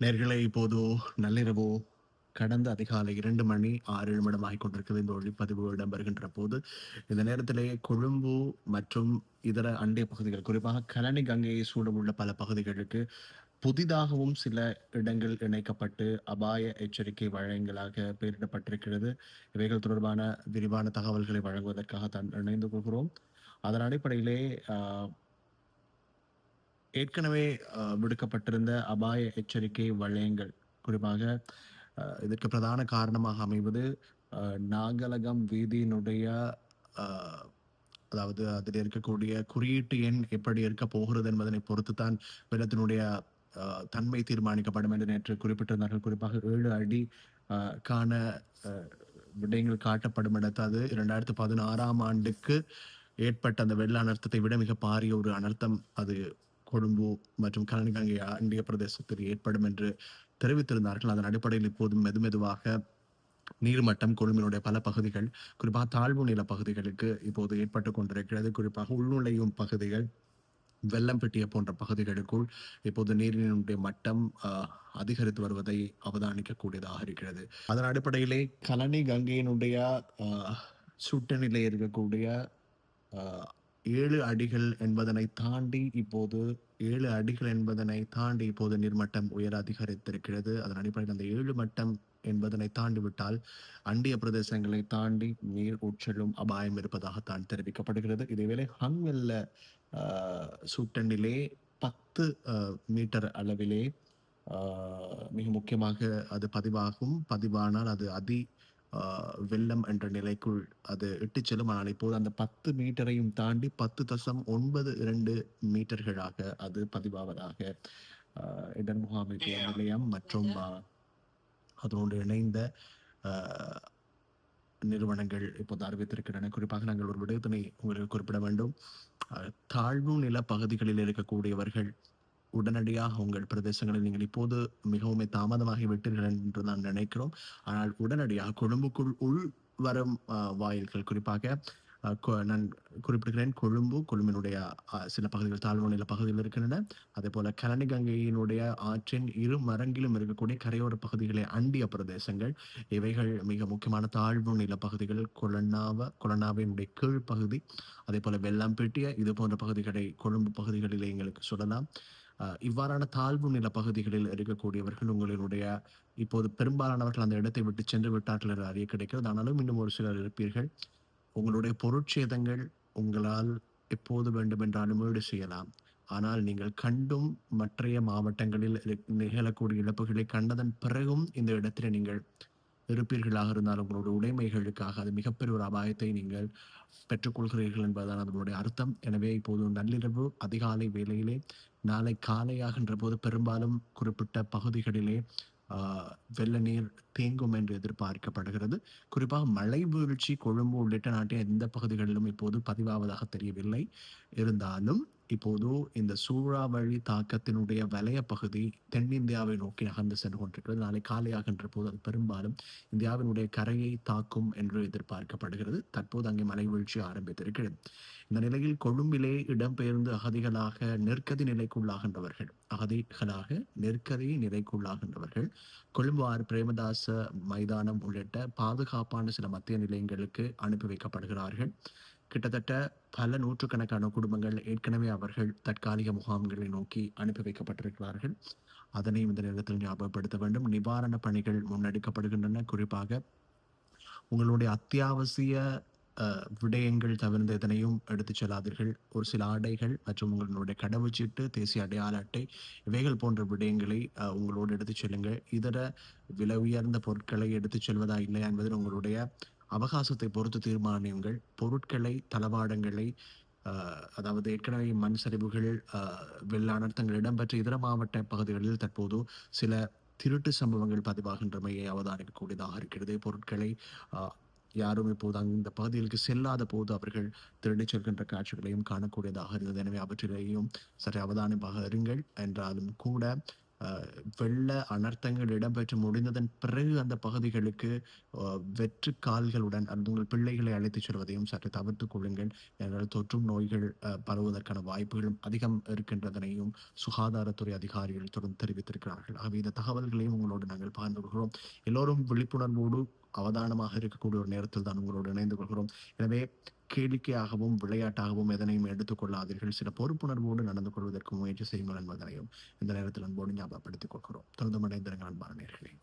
நேர்களே இப்போது நள்ளிரவு கடந்த அதிகாலை இரண்டு மணி ஆறு ஏழு ஆகிக் கொண்டிருக்கிறது. இந்த ஒளிப்பதிவு இடம்பெறுகின்ற போது இந்த நேரத்திலே கொழும்பு மற்றும் இதர அண்டை பகுதிகள் குறிப்பாக கலனி கங்கையை சூழவுள்ள பல பகுதிகளுக்கு புதிதாகவும் சில இடங்கள் இணைக்கப்பட்டு அபாய எச்சரிக்கை வழங்கலாக பெயரிடப்பட்டிருக்கிறது. இவைகள் தொடர்பான விரிவான தகவல்களை வழங்குவதற்காக தான் இணைந்து கொள்கிறோம். அதன் அடிப்படையிலே ஏற்கனவே விடுக்கப்பட்டிருந்த அபாய எச்சரிக்கை வளையங்கள் குறிப்பாக இதற்கு பிரதான காரணமாக அமைவது நாகலகம் வீதியினுடைய அதாவது அதில் இருக்கக்கூடிய குறியீட்டு எண் எப்படி இருக்க போகிறது என்பதனை பொறுத்து தான் வெள்ளத்தினுடைய தன்மை தீர்மானிக்கப்படும் என்று நேற்று குறிப்பிட்டிருந்தார்கள். குறிப்பாக ஏழு அடி காண விடயங்கள் காட்டப்படும் இடத்து அது. இரண்டாயிரத்தி பதினாறாம் ஆண்டுக்கு ஏற்பட்ட அந்த வெள்ள அனர்த்தத்தை விட மிக பாரிய ஒரு அனர்த்தம் அது கொழும்பு மற்றும் கலனிகங்கை அண்டிய பிரதேசத்தில் ஏற்படும் என்று தெரிவித்திருந்தார்கள். அதன் அடிப்படையில் இப்போது மெதுமெதுவாக நீர்மட்டம் கொழும்பினுடைய பல பகுதிகள் குறிப்பாக தாழ்வு நில பகுதிகளுக்கு இப்போது ஏற்பட்டு கொண்டிருக்கிறது. குறிப்பாக உள்நுழையும் பகுதிகள் வெள்ளம் பெட்டிய போன்ற பகுதிகளுக்குள் இப்போது நீரினுடைய மட்டம் அதிகரித்து வருவதை அவதானிக்கக்கூடியதாக இருக்கிறது. அதன் அடிப்படையிலே கலனி கங்கையினுடைய ஆஹ், சுட்ட நிலை இருக்கக்கூடிய ஏழு அடிகள் என்பதனை தாண்டி இப்போது ஏழு அடிகள் என்பதனை தாண்டி இப்போது நீர்மட்டம் உயர அதிகரித்திருக்கிறது. அதன் அடிப்படையில் அந்த ஏழு மட்டம் என்பதனை தாண்டி விட்டால் அண்டிய பிரதேசங்களை தாண்டி நீர் உட்செல்லும் அபாயம் இருப்பதாகத்தான் தெரிவிக்கப்படுகிறது. இதேவேளை ஹங்வெல்ல சூட்டனிலே பத்து மீட்டர் அளவிலே மிக முக்கியமாக அது பதிவாகும். பதிவானால் அது அதி வெள்ளம் என்ற நிலைக்குள் அது இட்டுச் செல்லும். ஆனால் இப்போது அந்த பத்து மீட்டரையும் தாண்டி பத்து தசம் ஒன்பது இரண்டு மீட்டர்களாக அது பதிவாவதாக இடர் முகாமைத்துவ நிலையம். மற்றும் ஆஹ், அதனோடு இணைந்த ஆஹ், நிறுவனங்கள் இப்போது அறிவித்திருக்கின்றன. குறிப்பாக நாங்கள் ஒரு விடயத்தினை உங்களுக்கு குறிப்பிட வேண்டும். தாழ்வு நில பகுதிகளில் இருக்கக்கூடியவர்கள் உடனடியாக உங்கள் பிரதேசங்களில் நீங்கள் இப்போது மிகவும் தாமதமாகி விட்டீர்கள் என்று நான் நினைக்கிறோம். ஆனால் உடனடியாக கொழும்புக்குள் உள் வரும் வாயில்கள் குறிப்பாக நான் குறிப்பிடுகிறேன் கொழும்பு கொழும்பினுடைய சில பகுதிகள் தாழ்வு நில பகுதிகள் இருக்கின்றன. அதே போல கலனி கங்கையினுடைய ஆற்றின் இரு மரங்கிலும் இருக்கக்கூடிய கரையோர பகுதிகளை அண்டிய பிரதேசங்கள். இவைகள் மிக முக்கியமான தாழ்வு நில பகுதிகள் கொலன்னாவ கொலன்னாவினுடைய கீழ்ப்பகுதி. அதே போல வெள்ளாம்பேட்டிய இது போன்ற பகுதிகளை கொழும்பு பகுதிகளிலே எங்களுக்கு சொல்லலாம். இவ்வாறான தாழ்வு நில பகுதிகளில் இருக்கக்கூடியவர்கள் உங்களுடைய இப்போது பெரும்பாலானவர்கள் அந்த இடத்தை விட்டு சென்று விட்டார்கள் என்று அறிய கிடைக்கிறது. ஆனாலும் இன்னும் ஒரு சிலர் இருப்பீர்கள். உங்களுடைய பொருட்சேதங்கள் உங்களால் எப்போது வேண்டுமென்றாலும் ஈடு செய்யலாம். ஆனால் நீங்கள் கண்டும் மற்றைய மாவட்டங்களில் நிகழக்கூடிய இழப்புகளை கண்டதன் பிறகும் இந்த இடத்திலே நீங்கள் இருப்பீர்களாக இருந்தால் உங்களுடைய உடைமைகளுக்காக அது மிகப்பெரிய ஒரு அபாயத்தை நீங்கள் பெற்றுக்கொள்கிறீர்கள் என்பதுதான் அதனுடைய அர்த்தம். எனவே இப்போது நள்ளிரவு அதிகாலை வேளையிலே நாளை காலையாகின்ற போது பெரும்பாலும் குறிப்பிட்ட பகுதிகளிலே வெள்ள நீர் தேங்கும் என்று எதிர்பார்க்கப்படுகிறது. குறிப்பாக மழை வீழ்ச்சி கொழும்பு உள்ளிட்ட நாட்டின் எந்த பகுதிகளிலும் இப்போது பதிவாவதாக தெரியவில்லை. இருந்தாலும் இப்போது இந்த சூறாவளி தாக்கத்தினுடைய வலய பகுதி தென்னிந்தியாவை நோக்கி நகர்ந்து சென்று கொண்டிருக்கிறது. நாளை காலையாகின்ற போது அது பெரும்பாலும் இந்தியாவினுடைய கரையை தாக்கும் என்று எதிர்பார்க்கப்படுகிறது. தற்போது அங்கே மலை வீழ்ச்சி ஆரம்பித்திருக்கிறது. இந்த நிலையில் கொழும்பிலே இடம்பெயர்ந்து அகதிகளாக நெற்கதி நிலைக்குள்ளாகின்றவர்கள் அகதிகளாக நெருக்கடி நிலைக்குள்ளாகின்றவர்கள் கொழும்பார் பிரேமதாச மைதானம் உள்ளிட்ட பாதுகாப்பான சில மத்திய நிலையங்களுக்கு அனுப்பி வைக்கப்படுகிறார்கள். கிட்டத்தட்ட பல நூற்றுக்கணக்கான குடும்பங்கள் ஏற்கனவே அவர்கள் தற்காலிக முகாம்களை நோக்கி அனுப்பி வைக்கப்பட்டிருக்கிறார்கள். அதனையும் இந்த நேரத்தில் ஞாபகப்படுத்த வேண்டும். நிவாரண பணிகள் முன்னெடுக்கப்படுகின்றன. குறிப்பாக உங்களுடைய அத்தியாவசிய விடயங்கள் தவிர்ந்த எதனையும் எடுத்துச் செல்லாதீர்கள். ஒரு சில ஆடைகள் மற்றும் உங்களுடைய கடவுச்சீட்டு தேசிய அடையாள அட்டை இவைகள் போன்ற விடயங்களை உங்களோடு எடுத்துச் செல்லுங்கள். இதர விலை உயர்ந்த பொருட்களை எடுத்துச் செல்வதா இல்லையா என்பதில் உங்களுடைய அவகாசத்தை பொறுத்து தீர்மானியுங்கள். பொருட்களை தளவாடங்களை அதாவது ஏற்கனவே மண் சரிவுகள் அஹ், வெள்ள அனர்த்தங்கள் இடம்பெற்ற இதர மாவட்ட பகுதிகளில் தற்போது சில திருட்டு சம்பவங்கள் பதிவாகின்றமையை அவதானிக்கக்கூடியதாக இருக்கிறது. பொருட்களை யாரும் இப்போது அங்கு இந்த பகுதிகளுக்கு செல்லாத போது அவர்கள் திருடிச் செல்கின்ற காட்சிகளையும் காணக்கூடியதாக இருந்தது. எனவே அவற்றிலேயும் சற்று அவதானமாக இருங்கள். என்றாலும் கூட வெள்ள அனர்த்தங்கள் இடம்பெற்று முடிந்ததன் பிறகு அந்த பகுதிகளுக்கு வெற்று கால்களுடன் அந்த உங்கள் பிள்ளைகளை அழைத்துச் செல்வதையும் சற்று தவிர்த்துக் கொள்ளுங்கள். ஏனென்றால் தொற்றும் நோய்கள் பரவுவதற்கான வாய்ப்புகளும் அதிகம் இருக்கின்றதனையும் சுகாதாரத்துறை அதிகாரிகள் தொடர்ந்து தெரிவித்திருக்கிறார்கள். ஆகவே இந்த தகவல்களையும் உங்களோடு நாங்கள் பகிர்ந்து கொள்கிறோம். எல்லோரும் விழிப்புணர்வோடு அவதானமாக இருக்கக்கூடிய ஒரு நேரத்தில் தான் உங்களோடு இணைந்து கொள்கிறோம். எனவே கேளிக்கையாகவும் விளையாட்டாகவும் எதனையும் எடுத்துக்கொள்ளாதீர்கள் சில பொறுப்புணர்வோடு நடந்து கொள்வதற்கு முயற்சி செய்யுங்கள் என்பதனையும் இந்த நேரத்தில் அன்போடு ஞாபகப்படுத்திக் கொள்கிறோம். தொடர்ந்து மடைந்திருங்கள் அன்பான நேர்களே.